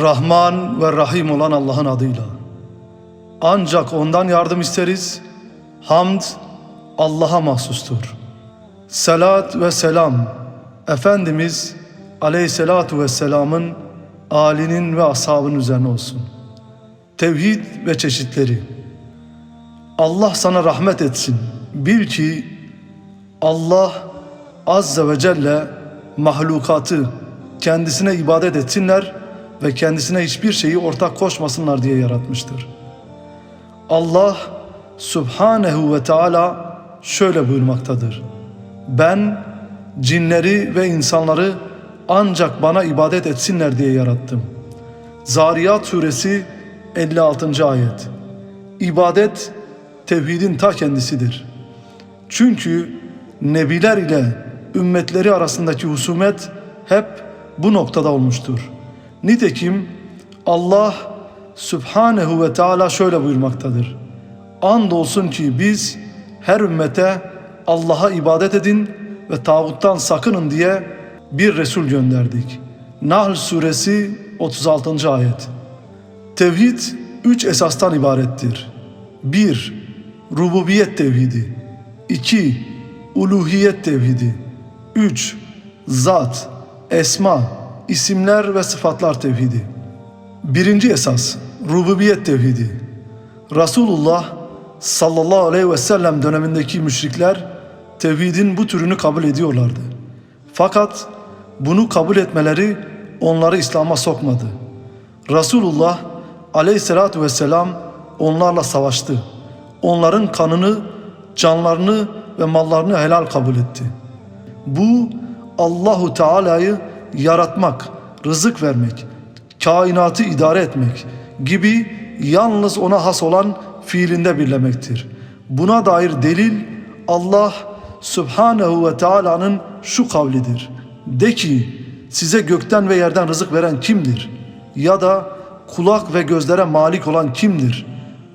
Rahman ve Rahim olan Allah'ın adıyla. Ancak ondan yardım isteriz. Hamd Allah'a mahsustur. Selat ve selam Efendimiz Aleyhisselatu Vesselam'ın alinin ve ashabının üzerine olsun. Tevhid ve çeşitleri Allah sana rahmet etsin. Bil ki Allah Azze ve Celle mahlukatı kendisine ibadet etsinler ve kendisine hiçbir şeyi ortak koşmasınlar diye yaratmıştır. Allah Subhanehu ve Teala şöyle buyurmaktadır. Ben cinleri ve insanları ancak bana ibadet etsinler diye yarattım. Zariyat suresi 56. ayet. İbadet tevhidin ta kendisidir. Çünkü nebiler ile ümmetleri arasındaki husumet hep bu noktada olmuştur. Nitekim Allah Sübhanehu ve Teala şöyle buyurmaktadır. Andolsun ki biz her ümmete Allah'a ibadet edin ve tağuttan sakının diye bir Resul gönderdik. Nahl suresi 36. ayet. Tevhid üç esastan ibarettir. 1. Rububiyet tevhidi 2. Uluhiyet tevhidi 3. Zat, esma, isimler ve sıfatlar tevhidi Birinci esas Rububiyet tevhidi Resulullah sallallahu aleyhi ve sellem dönemindeki müşrikler tevhidin bu türünü kabul ediyorlardı. Fakat bunu kabul etmeleri onları İslam'a sokmadı. Resulullah aleyhissalatü vesselam onlarla savaştı. Onların kanını, canlarını ve mallarını helal kabul etti. Bu Allahu Teala'yı yaratmak, rızık vermek, kainatı idare etmek gibi yalnız ona has olan fiilinde birlemektir. Buna dair delil Allah Subhanehu ve Teala'nın şu kavlidir. De ki size gökten ve yerden rızık veren kimdir? Ya da kulak ve gözlere malik olan kimdir?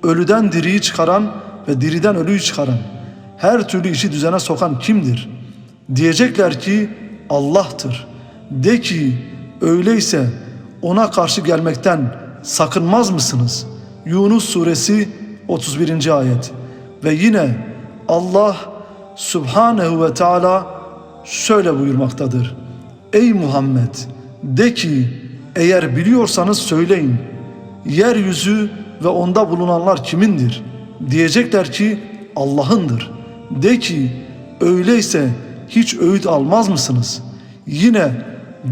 Ölüden diriyi çıkaran ve diriden ölüyü çıkaran, her türlü işi düzene sokan kimdir? Diyecekler ki Allah'tır. De ki öyleyse ona karşı gelmekten sakınmaz mısınız? Yunus suresi 31. ayet. Ve yine Allah Subhanehu ve Teala şöyle buyurmaktadır. Ey Muhammed de ki eğer biliyorsanız söyleyin. Yeryüzü ve onda bulunanlar kimindir? Diyecekler ki Allah'ındır. De ki öyleyse hiç öğüt almaz mısınız? Yine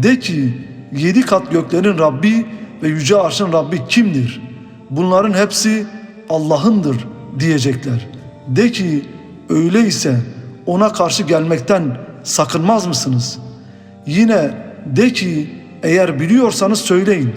de ki yedi kat göklerin Rabbi ve yüce arşın Rabbi kimdir? Bunların hepsi Allah'ındır diyecekler. De ki öyleyse ona karşı gelmekten sakınmaz mısınız? Yine de ki eğer biliyorsanız söyleyin.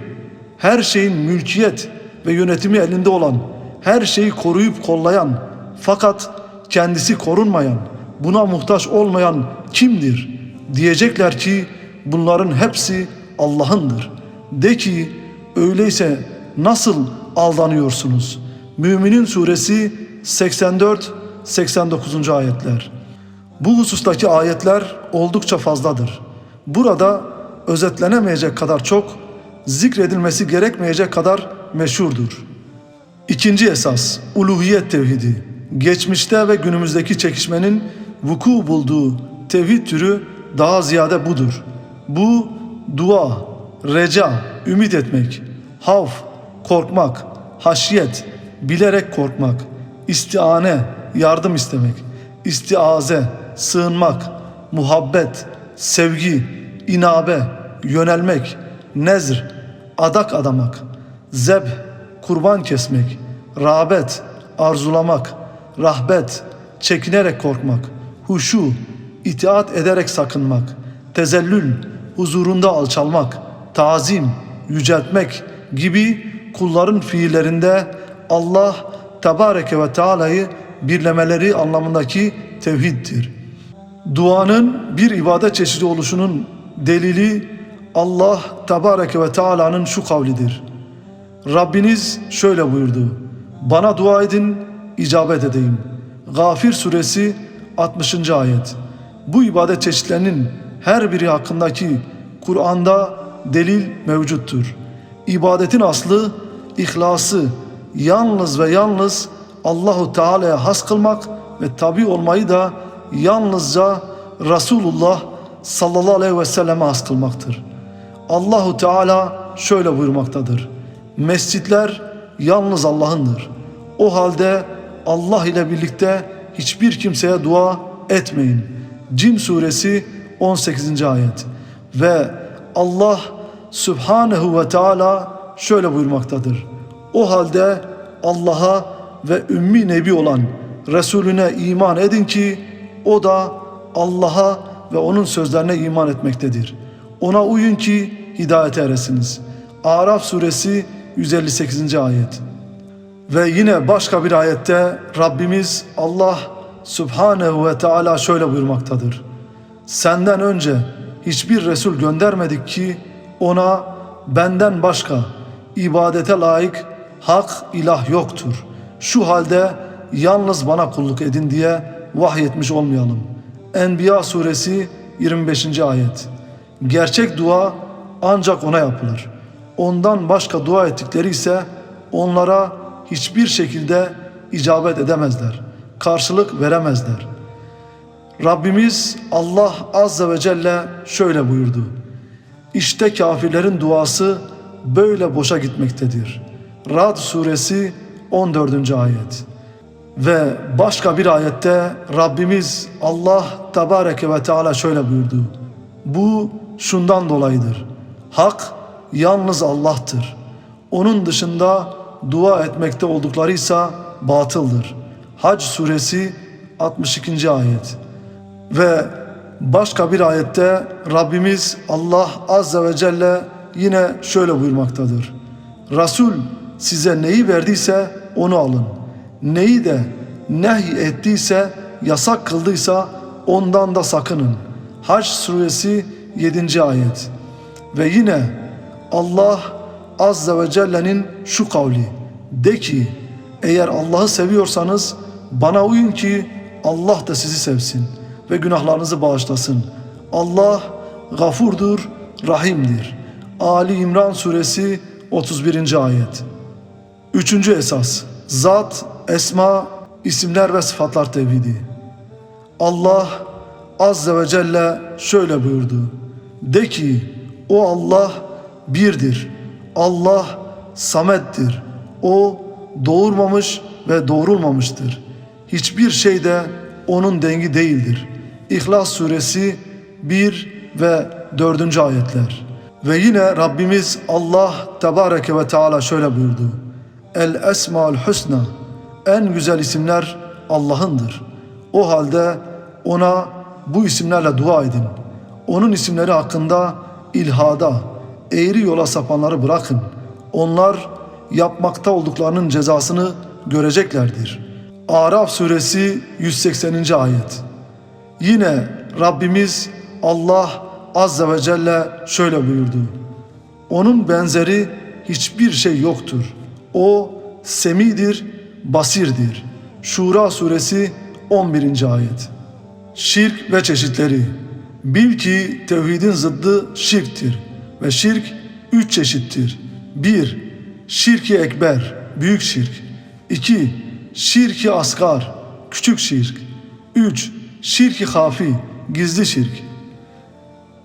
Her şeyin mülkiyet ve yönetimi elinde olan, her şeyi koruyup kollayan fakat kendisi korunmayan, buna muhtaç olmayan kimdir? Diyecekler ki bunların hepsi Allah'ındır. De ki öyleyse nasıl aldanıyorsunuz? Müminin suresi 84-89. ayetler. Bu husustaki ayetler oldukça fazladır. Burada özetlenemeyecek kadar çok, zikredilmesi gerekmeyecek kadar meşhurdur. İkinci esas, uluhiyet tevhidi. Geçmişte ve günümüzdeki çekişmenin vuku bulduğu tevhid türü daha ziyade budur. Bu dua, reca, ümit etmek, havf, korkmak, haşyet, bilerek korkmak, istiane, yardım istemek, istiaze, sığınmak, muhabbet, sevgi, inabe, yönelmek, nezr, adak adamak, zeb, kurban kesmek, rağbet, arzulamak, rahbet, çekinerek korkmak, huşu, itaat ederek sakınmak, tezellül, huzurunda alçalmak, tazim, yüceltmek gibi kulların fiillerinde Allah Tebareke ve Teala'yı birlemeleri anlamındaki tevhiddir. Duanın bir ibadet çeşidi oluşunun delili Allah Tebareke ve Teala'nın şu kavlidir. Rabbiniz şöyle buyurdu. Bana dua edin, icabet edeyim. Gafir suresi 60. ayet. Bu ibadet çeşitlerinin her biri hakkındaki Kur'an'da delil mevcuttur. ibadetin aslı, ihlası yalnız ve yalnız Allahu Teala'ya has kılmak ve tabi olmayı da yalnızca Resulullah sallallahu aleyhi ve selleme has kılmaktır. Allahu Teala şöyle buyurmaktadır. Mescitler yalnız Allah'ındır. O halde Allah ile birlikte hiçbir kimseye dua etmeyin. Cin suresi 18. ayet. Ve Allah Subhanehu ve Teala şöyle buyurmaktadır. O halde Allah'a ve ümmi nebi olan Resulüne iman edin ki o da Allah'a ve onun sözlerine iman etmektedir. Ona uyun ki hidayete eresiniz. Araf suresi 158. ayet. Ve yine başka bir ayette Rabbimiz Allah Subhanehu ve Teala şöyle buyurmaktadır. Senden önce hiçbir Resul göndermedik ki ona benden başka ibadete layık hak ilah yoktur. Şu halde yalnız bana kulluk edin diye vahyetmiş olmayalım. Enbiya suresi 25. ayet. Gerçek dua ancak ona yapılır. Ondan başka dua ettikleri ise onlara hiçbir şekilde icabet edemezler. Karşılık veremezler. Rabbimiz Allah Azze ve Celle şöyle buyurdu. İşte kafirlerin duası böyle boşa gitmektedir. Rad suresi 14. ayet. Ve başka bir ayette Rabbimiz Allah Tebareke ve Teala şöyle buyurdu. Bu şundan dolayıdır. Hak yalnız Allah'tır. Onun dışında dua etmekte olduklarıysa batıldır. Hac suresi 62. ayet. Ve başka bir ayette Rabbimiz Allah Azze ve Celle yine şöyle buyurmaktadır. Resul size neyi verdiyse onu alın. Neyi de nehy ettiyse, yasak kıldıysa ondan da sakının. Hac suresi 7. ayet. Ve yine Allah Azze ve Celle'nin şu kavli. De ki eğer Allah'ı seviyorsanız bana uyun ki Allah da sizi sevsin ve günahlarınızı bağışlasın. Allah gafurdur, rahimdir. Ali İmran suresi 31. ayet. Üçüncü esas. Zat, esma, isimler ve sıfatlar tevhidi. Allah Azze ve Celle şöyle buyurdu. De ki o Allah birdir. Allah samettir. O doğurmamış ve doğrulmamıştır. Hiçbir şey de onun dengi değildir. İhlas suresi 1 ve 4. ayetler. Ve yine Rabbimiz Allah Tebareke ve Teala şöyle buyurdu. El Esmaül Hüsna en güzel isimler Allah'ındır. O halde ona bu isimlerle dua edin. Onun isimleri hakkında ilhada, eğri yola sapanları bırakın. Onlar yapmakta olduklarının cezasını göreceklerdir. Araf suresi 180. ayet. Yine Rabbimiz Allah Azze ve Celle şöyle buyurdu. Onun benzeri hiçbir şey yoktur. O semidir, basirdir. Şura suresi 11. ayet. Şirk ve çeşitleri. Bil ki tevhidin zıddı şirktir ve şirk üç çeşittir. 1. Şirki ekber, büyük şirk. 2. Şirki asgar, küçük şirk. 3. Şirki hafi, gizli şirk.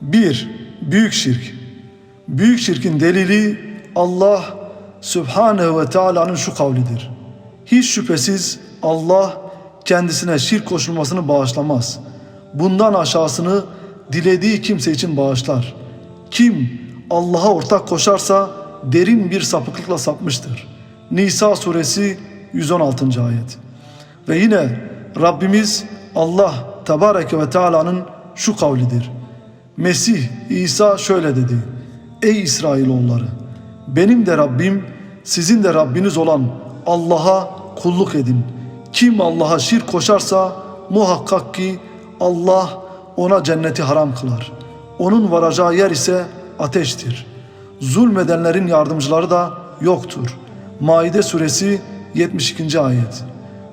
1. Büyük şirk. Büyük şirkin delili Allah Sübhanehu ve Teala'nın şu kavlidir. Hiç şüphesiz Allah kendisine şirk koşulmasını bağışlamaz. Bundan aşağısını dilediği kimse için bağışlar. Kim Allah'a ortak koşarsa derin bir sapıklıkla sapmıştır. Nisa suresi 116. ayet. Ve yine Rabbimiz Allah Tebareke ve Teala'nın şu kavlidir. Mesih İsa şöyle dedi. Ey İsrailoğulları! Benim de Rabbim, sizin de Rabbiniz olan Allah'a kulluk edin. Kim Allah'a şirk koşarsa muhakkak ki Allah ona cenneti haram kılar. Onun varacağı yer ise ateştir. Zulmedenlerin yardımcıları da yoktur. Maide suresi 72. ayet.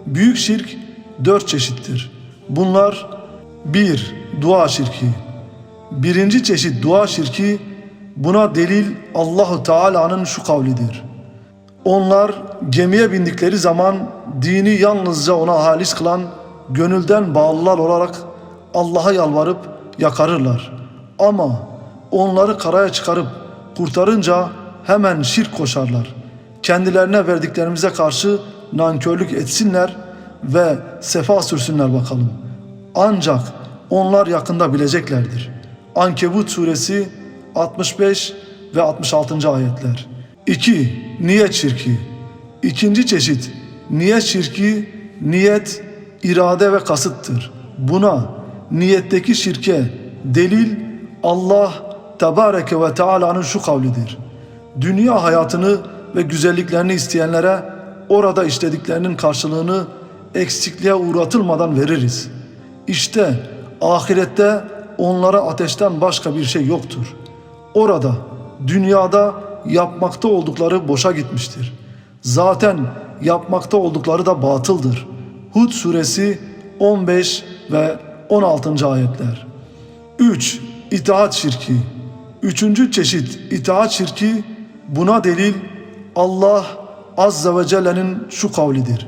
Büyük şirk dört çeşittir. Bunlar bir Dua şirki. Birinci çeşit dua şirki Buna delil Allahu Teala'nın şu kavlidir. Onlar gemiye bindikleri zaman dini yalnızca ona halis kılan gönülden bağlılar olarak Allah'a yalvarıp yakarırlar. Ama onları karaya çıkarıp kurtarınca hemen şirk koşarlar. Kendilerine verdiklerimize karşı nankörlük etsinler ve sefa sürsünler bakalım. Ancak onlar yakında bileceklerdir. Ankebut suresi 65 ve 66. ayetler. 2. Niyet şirki. İkinci çeşit niyet şirki, niyet, irade ve kasıttır. Buna niyetteki şirke delil Allah Tebareke ve Teala'nın şu kavlidir. Dünya hayatını ve güzelliklerini isteyenlere orada işlediklerinin karşılığını eksikliğe uğratılmadan veririz. İşte ahirette onlara ateşten başka bir şey yoktur. Orada, dünyada yapmakta oldukları boşa gitmiştir. Zaten yapmakta oldukları da batıldır. Hud suresi 15 ve 16. ayetler. 3. İtaat şirki. Üçüncü çeşit itaat şirki buna delil Allah Azze ve Celle'nin şu kavlidir.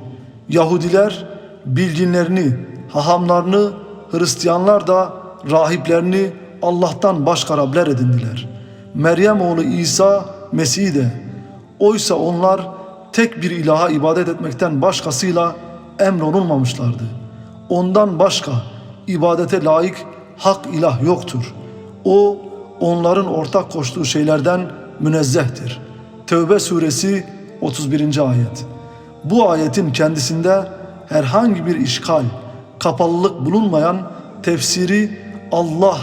Yahudiler bilginlerini, hahamlarını, Hristiyanlar da rahiplerini Allah'tan başka Rabler edindiler. Meryem oğlu İsa Mesih de. Oysa onlar tek bir ilaha ibadet etmekten başkasıyla emrolunmamışlardı. Ondan başka ibadete layık hak ilah yoktur. O onların ortak koştuğu şeylerden münezzehtir. Tevbe suresi 31. ayet. Bu ayetin kendisinde herhangi bir işgal, kapalılık bulunmayan tefsiri Allah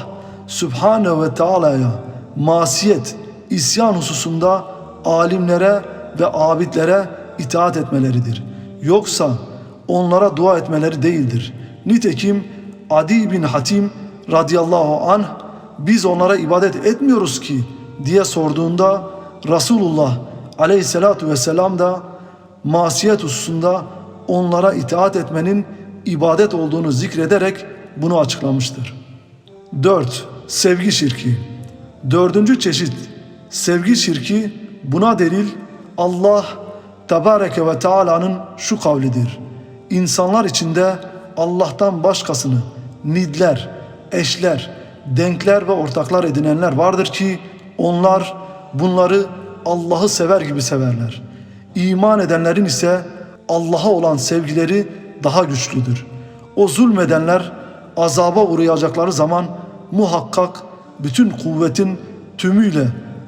Sübhane ve Teala'ya masiyet, isyan hususunda alimlere ve abidlere itaat etmeleridir. Yoksa onlara dua etmeleri değildir. Nitekim Adi bin Hatim radıyallahu anh biz onlara ibadet etmiyoruz ki diye sorduğunda Resulullah aleyhissalatu vesselam da masiyet hususunda onlara itaat etmenin ibadet olduğunu zikrederek bunu açıklamıştır. 4. Sevgi şirki Dördüncü çeşit sevgi şirki buna delil Allah Tebareke ve Teala'nın şu kavlidir. İnsanlar içinde Allah'tan başkasını nidler, eşler, denkler ve ortaklar edinenler vardır ki onlar bunları Allah'ı sever gibi severler. İman edenlerin ise Allah'a olan sevgileri daha güçlüdür. O zulmedenler azaba uğrayacakları zaman muhakkak bütün kuvvetin tümüyle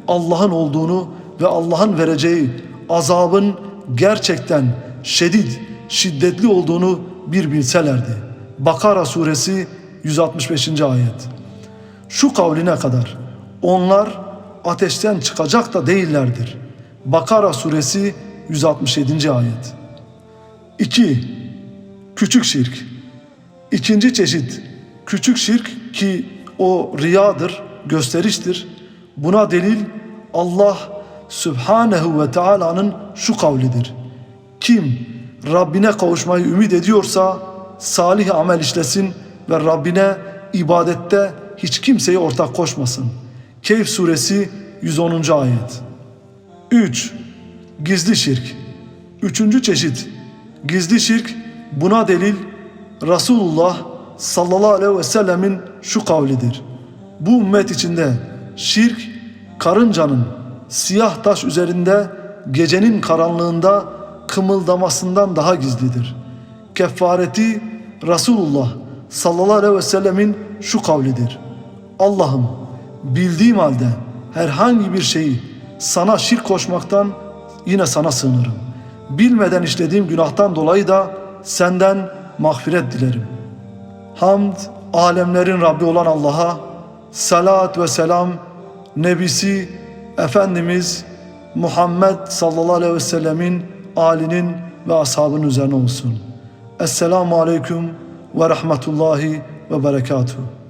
Allah'ın olduğunu ve Allah'ın vereceği azabın gerçekten şedid, şiddetli olduğunu bir bilselerdi. Bakara suresi 165. ayet. Şu kavline kadar onlar ateşten çıkacak da değillerdir. Bakara suresi 167. ayet. 2. Küçük şirk. İkinci çeşit küçük şirk ki o riyadır, gösteriştir. Buna delil Allah Sübhanehu ve Teala'nın şu kavlidir. Kim Rabbine kavuşmayı ümit ediyorsa salih amel işlesin ve Rabbine ibadette hiç kimseyi ortak koşmasın. Keyf suresi 110. ayet. 3. Gizli şirk. Üçüncü çeşit gizli şirk buna delil Resulullah sallallahu aleyhi ve sellemin şu kavlidir. Bu ümmet içinde şirk karıncanın siyah taş üzerinde gecenin karanlığında kımıldamasından daha gizlidir. Kefareti Resulullah sallallahu aleyhi ve sellemin şu kavlidir. Allah'ım bildiğim halde herhangi bir şeyi sana şirk koşmaktan yine sana sığınırım. Bilmeden işlediğim günahtan dolayı da senden mağfiret dilerim. Hamd alemlerin Rabbi olan Allah'a, salat ve selam Nebisi Efendimiz Muhammed sallallahu aleyhi ve sellemin alinin ve ashabının üzerine olsun. Esselamu aleyküm ve rahmetullahi ve berekatuhu.